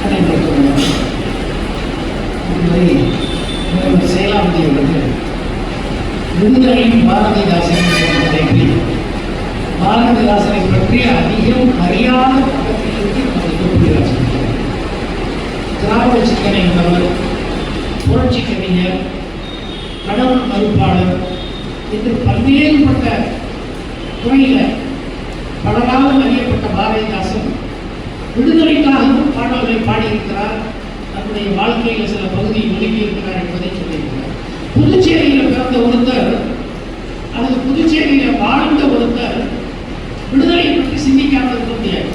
நடைபெற்றுள்ளன இதுவரை முதல்வர் செயலாளர் அவர்கள் விடுதலை பாரதிதாசன் என்ற தலைப்பில் பாரதிதாசனை பற்றி அதிகம் அறியாத பக்கத்திலிருந்து நமது குறிப்பிடுகிறார் திராவிட சிந்தனை உள்ளவர் புரட்சி கவிஞர் கடவுள் மறுப்பாளர் என்று பல்வேறுபட்ட துறையில் பலராலும் அறியப்பட்ட பாரதிதாசன் விடுதலைக்காகவும் பாடல்களை பாடியிருக்கிறார். தன்னுடைய வாழ்க்கையில் சில பகுதியை ஒதுக்கியிருக்கிறார் என்பதை சொல்லியிருக்கிறார். புதுச்சேரியில் பிறந்த ஒருத்தர் அல்லது புதுச்சேரியில் வாழ்ந்த ஒருத்தர் விடுதலை பற்றி சிந்திக்காமல் இருக்க முடியாது.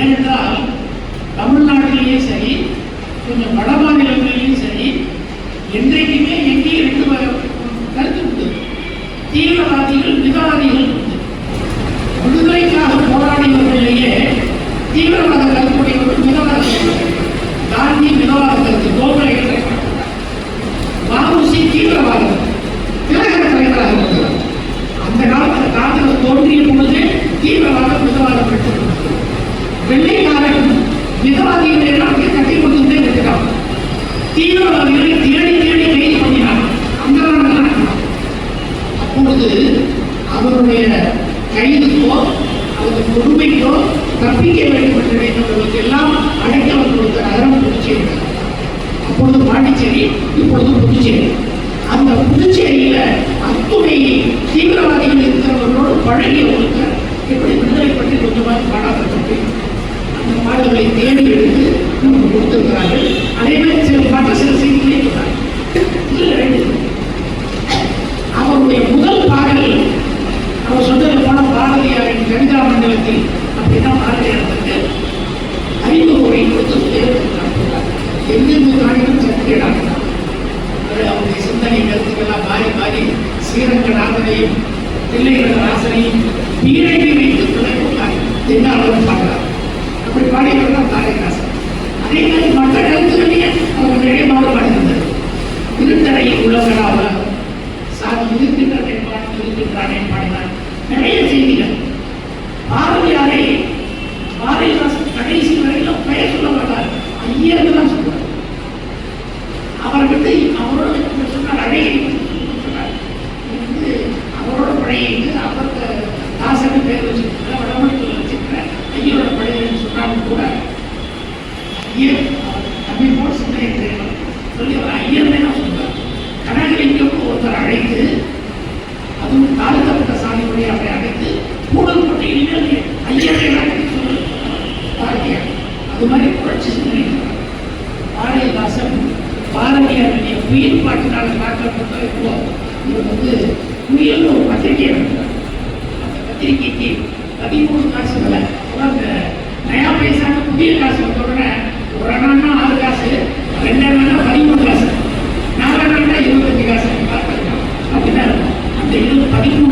ஏனென்றால் தமிழ்நாட்டிலேயே சரி கொஞ்சம் வட மாநிலங்களிலேயும் சரி என்றைக்குமே எங்கேயும் ரெண்டு வகை கருத்து உண்டு. தீவிரவாதிகள் மிதவாதிகள் உண்டு. விடுதலைக்காக போராட தீவிரவாத கருத்துடையவர்கள் மிதவாத காந்தி மிதவாத கருத்து கோகுலை தீவிரவாதம் திலகர தலைவராக இருக்கிறார் அந்த காலத்தில் காங்கிரஸ் தோன்றிய பொழுது தீவிரவாதம் மிதவாதம் வெள்ளை வெள்ளைக்காரன் மிதவாதிகளை எல்லாம் கட்டி கொடுத்துட்டே இருக்கிறார் தீவிரவாதிகளை தேடி தேடி கைது பண்ணினார் அந்த காலம் அப்பொழுது அவருடைய கைதுக்கோ அவருடைய பொறுமைக்கோ தப்பிக்க வேண்டும் என்பதற்கு எல்லாம் அடைக்கலம் கொடுத்த நகரம் புதுச்சேரி. அப்பொழுது பாண்டிச்சேரி இப்பொழுது புதுச்சேரி. அந்த புதுச்சேரியில அத்துணை தீவிரவாதிகள் இருக்கிறவர்களோடு பழகிய ஒருத்தர் இப்படி விடுதலை பற்றி கொஞ்சமாக பாடாதப்பட்டு அந்த பாடல்களை தேடி எடுத்து நமக்கு கொடுத்திருக்கிறார்கள். அதே மாதிரி சில மற்ற சில உள்ளவர்களாக உள்ளவராக சாமி இருக்கின்றதை பாடி இருக்கின்றானே பாடினார் நிறைய செய்திகள். பாரதியாரை பாரதிதாசன் கடைசி வரையிலும் பெயர் சொல்ல மாட்டார். ஐயர்னு தான் சொல்றார் அவர் வந்து அவரோட சொன்னார் அழகி சொன்னார். வந்து அவரோட பழையது அவருக்கு தாசன் பேர் வச்சிருக்கிற வடமொழி வச்சிருக்கிற ஐயரோட பழையன்னு சொன்னாலும் கூட ஐயர் அது மாதிரி புரட்சி சிந்தனை பாரதியாருடைய உயிர் பாட்டினால் தாக்கப்பட்ட இப்போ இவர் வந்து புயல் ஒரு பத்திரிகை அந்த பத்திரிகைக்கு பதிமூணு காசு விலை அந்த நயா பைசான புதிய காசு வந்த உடனே ஒரு அண்ணா ஆறு காசு ரெண்டு அண்ணா பதிமூணு காசு நாலு அண்ணா இருபத்தஞ்சு காசு பார்த்துருக்கோம் அப்படிதான் இருக்கும். அந்த இருபது பதிமூணு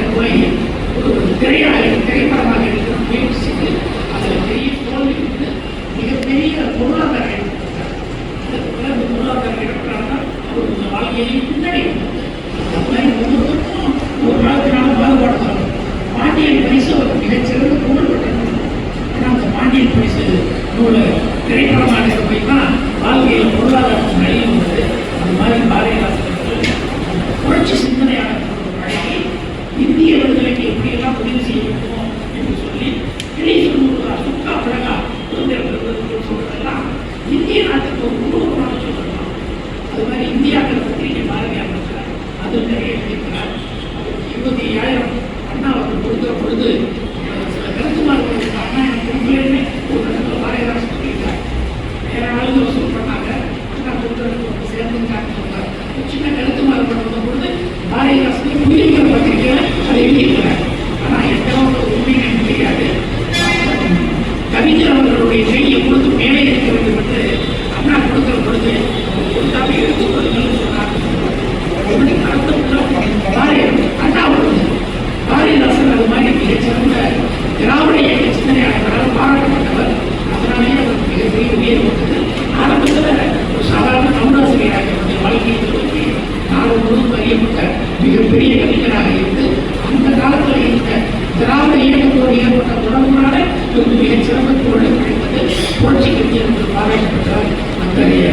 மிகப்பெரிய கலைஞராக இருந்து அந்த காலத்தில் இருந்த திராவிட இயக்கத்தோடு ஏற்பட்ட தொடர்புனால இவங்க மிக சிறப்பத்தோடு கிடைத்தது புரட்சி கட்சி என்று பாராட்டப்பட்டார் அத்தகைய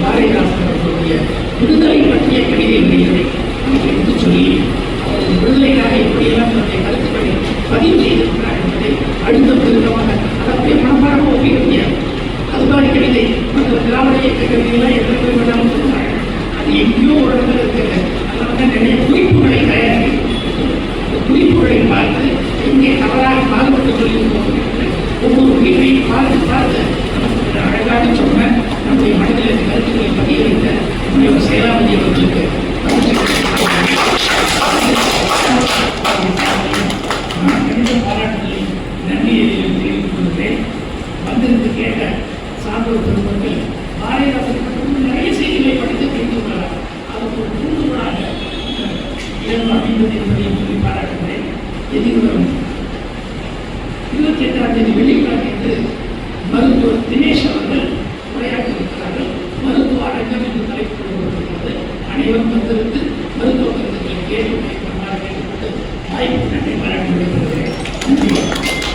பாரதிதாசன் அவர்களுடைய விடுதலை பற்றிய கவிதை வரிகளை நமக்கு எடுத்து சொல்லி அவர்கள் விடுதலைக்காக எப்படியெல்லாம் தன்னுடைய கருத்துக்களை பதிவு செய்திருக்கிறார் என்பதை அடுத்த விதமாக அதை மனப்பாடமாக ஒப்பிக்க முடியாது அது மாதிரி கவிதை மற்ற திராவிட இயக்க கவிதைகளாக எதிர்க்க வேண்டாம் அது எங்கேயோ ஒரு இடத்துல இருக்கிற எத்தனை குறிப்புகளை தயாரித்து குறிப்புகளை பார்த்து இங்கே தவறாக பாதுகாப்பு சொல்லியிருக்கோம். ஒவ்வொரு வீட்டையும் பார்த்து பார்த்து நமக்கு அழகாக சொன்ன நம்முடைய மனதில் கருத்துக்களை பதியளித்த நம்முடைய சேலாமதி அவர்களுக்கு நன்றியை தெரிவித்துக் கொள்கிறேன். வந்திருந்து கேட்ட சான்றோர் பெருமக்கள் உயர்வு அமைந்தது என்பதை சொல்லி பாராட்டுகிறேன். இருபத்தி எட்டாம் தேதி வெள்ளிக்கிழமை என்று மருத்துவர் தினேஷ் அவர்கள் உரையாற்றியிருக்கிறார்கள் மருத்துவ அரங்கம் என்று தலைப்பு கொடுக்கப்பட்டிருக்கிறது அனைவரும் வந்திருந்து மருத்துவ கருத்துக்களை கேள்வி வாய்ப்பு நன்றி பாராட்டி விடுகிறேன் நன்றி.